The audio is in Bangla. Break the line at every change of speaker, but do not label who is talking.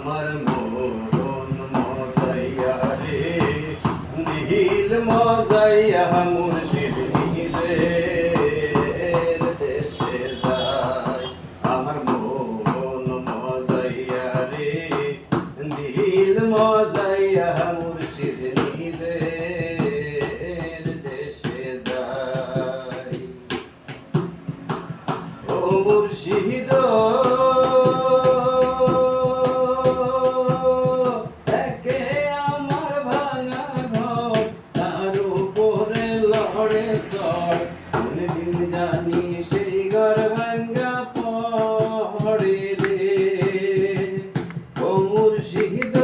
আমার মরণ মজাইয়া রে। নীল মজাইয়া মুর্শিদ নীলের দেশে যাই আমার মরণ মজাইয়া রে। নীল মজাইয়া মুর্শিদ নীলের দেশে যাই ও মুর্শিদ জানি সেই ঘর ভাঙ্গা পড়ে রে। ও মুর্শিদ